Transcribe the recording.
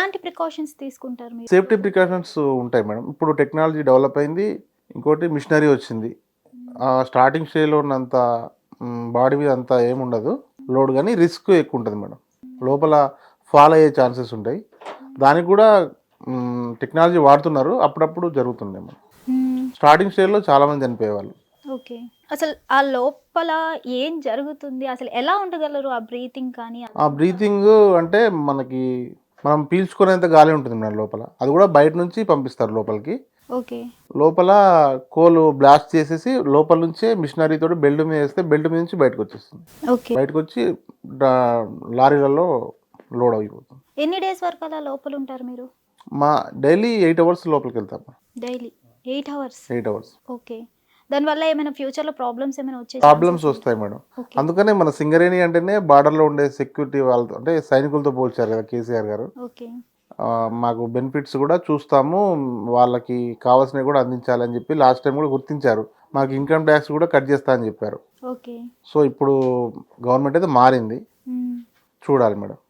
ఎలాంటి ప్రికాషన్స్ తీసుకుంటారు మీరు? సేఫ్టీ ప్రికాషన్స్ ఉంటాయి మేడం. ఇప్పుడు టెక్నాలజీ డెవలప్ అయింది ఇంకోటి మిషనరీ వచ్చింది. ఆ స్టార్టింగ్ స్టేజ్లో ఉన్నంత బాడీ మీద అంత ఏముండదు లోడ్ కానీ రిస్క్ ఎక్కువ ఉంటుంది మేడం. లోపల ఫాల్ అయ్యే ఛాన్సెస్ ఉంటాయి. దానికి కూడా టెక్నాలజీ వాడుతున్నారు. అప్పుడప్పుడు జరుగుతుండే మేడం. స్టార్టింగ్ స్టేజ్లో చాలామంది చనిపోయేవాళ్ళు. ఓకే. అసలు ఆ లోపల ఏం జరుగుతుంది? అసలు ఎలా ఉండగలరు ఆ బ్రీతింగ్ కానీ? ఆ బ్రీతింగ్ అంటే మనకి మనం పీల్చుకునేంత గాలి ఉంటుంది మేడం లోపల. అది కూడా బయట నుంచి పంపిస్తారు లోపలికి. ఓకే. లోపల కోలు బ్లాస్ట్ చేసేసి లోపల నుంచే మిషనరీ తోటి బెల్ట్ మీద వేస్తే బెల్ట్ మీద నుంచి బయటకు వచ్చేస్తుంది. ఓకే. బయటకు వచ్చి డా- లారీలలో లోడ్ అయిపోతుంది. ఎన్ని డేస్ వరకు అలా లోపల ఉంటారు మీరు? మా డైలీ ఎయిట్ అవర్స్ లోపలికి వెళ్తాం. Daily. Eight hours? Eight hours. Okay. దానివల్ల ఏమైనా ఫ్యూచర్లో ప్రాబ్లమ్స్ ఏమైనా వచ్చే ప్రాబ్లమ్స్ వస్తాయి మేడం. అందుకనే మన సింగరేణి అంటేనే బార్డర్లో ఉండే సెక్యూరిటీ వాళ్ళతో అంటే సైనికులతో పోల్చారు కదా కేసీఆర్ గారు. మాకు బెనిఫిట్స్ కూడా చూస్తాము వాళ్ళకి కావాల్సినవి కూడా అందించాలని చెప్పి లాస్ట్ టైం కూడా గుర్తించారు. మాకు ఇన్కమ్ ట్యాక్స్ కూడా కట్ చేస్తా అని చెప్పారు. ఓకే సో ఇప్పుడు గవర్నమెంట్ అయితే మారింది. మ్మ్. చూడాలి మేడం.